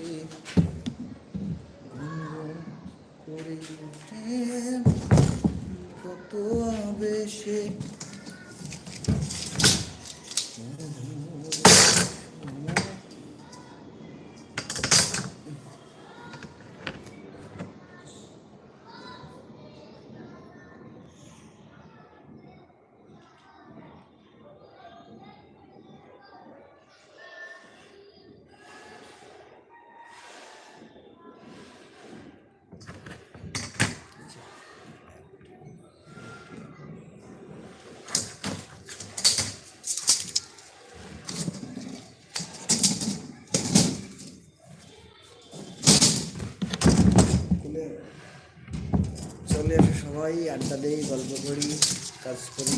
আসে করে কত আবেশে চলে আসে সবাই, আড্ডা দিই, গল্প করি, কাজ করি।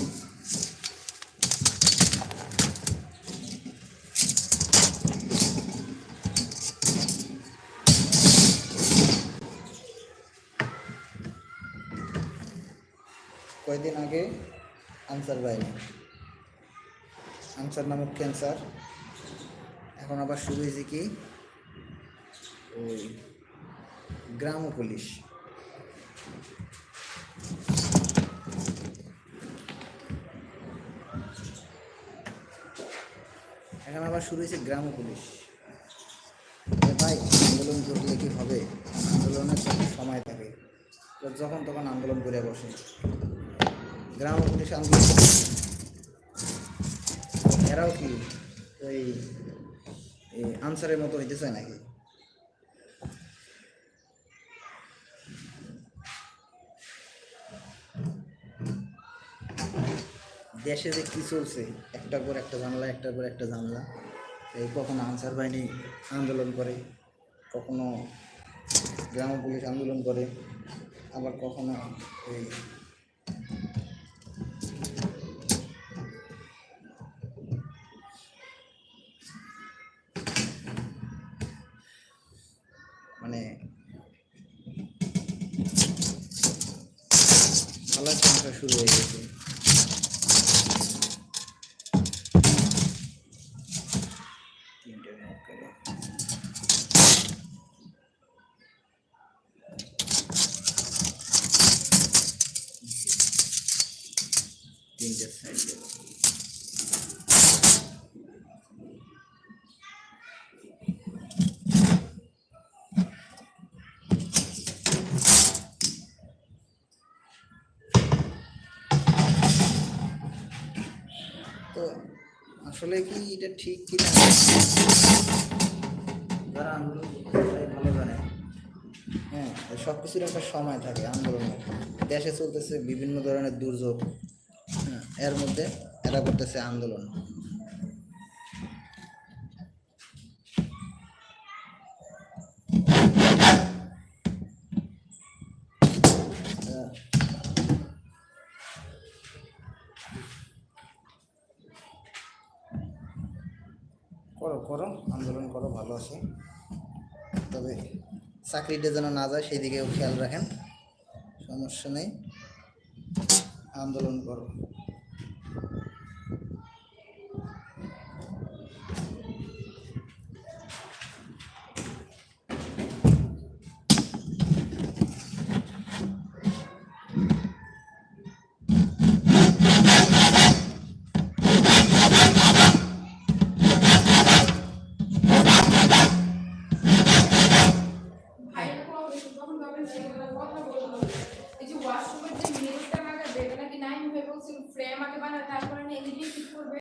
কয়েকদিন আগে আনসার বাইরে আনসার নামক ক্যান্সার এখন আবার শুরু হয়েছে কি? ওই গ্রাম পুলিশ। এখন আবার শুরু হয়েছে গ্রাম পুলিশ। ভাই, আন্দোলন করলে কি হবে? আন্দোলনের সময় থাকে। যখন তখন আন্দোলন করে বসে। গ্রাম পুলিশ আন্দোলন এরাও কি ওই আনসারের মতো হইতে চায় নাকি? দেশে যে কী চলছে, একটার পর একটা জানলা একটার পর একটা জানলা এই কখনো আনসার বাহিনী আন্দোলন করে, কখনো গ্রাম পুলিশ আন্দোলন করে, আবার কখনো এই মানে শুরু হয়ে গেছে। তো আসলে কি এটা ঠিক কি না? যারা আন্দোলন ভালো জানে। হ্যাঁ সব কিছুর একটা সময় থাকে আন্দোলনের। দেশে চলতেছে বিভিন্ন ধরনের দুর্যোগ। এর মধ্যে এরা করতেছে আন্দোলন। করো করো আন্দোলন করো ভালো আছে। তবে চাকরিটা যেন না যায় সেই দিকেও খেয়াল রাখেন। সমস্যা নেই। আন্দোলন করো ভাইয়ের কথা কথা বলব এই যে ওয়াশরুমের যে মিনিটটা লাগাবে এটা নাকি নাইন হয়ে বলছিল ফ্রেম আগে বানায়, তারপরে এদিকে ঠিক করবে।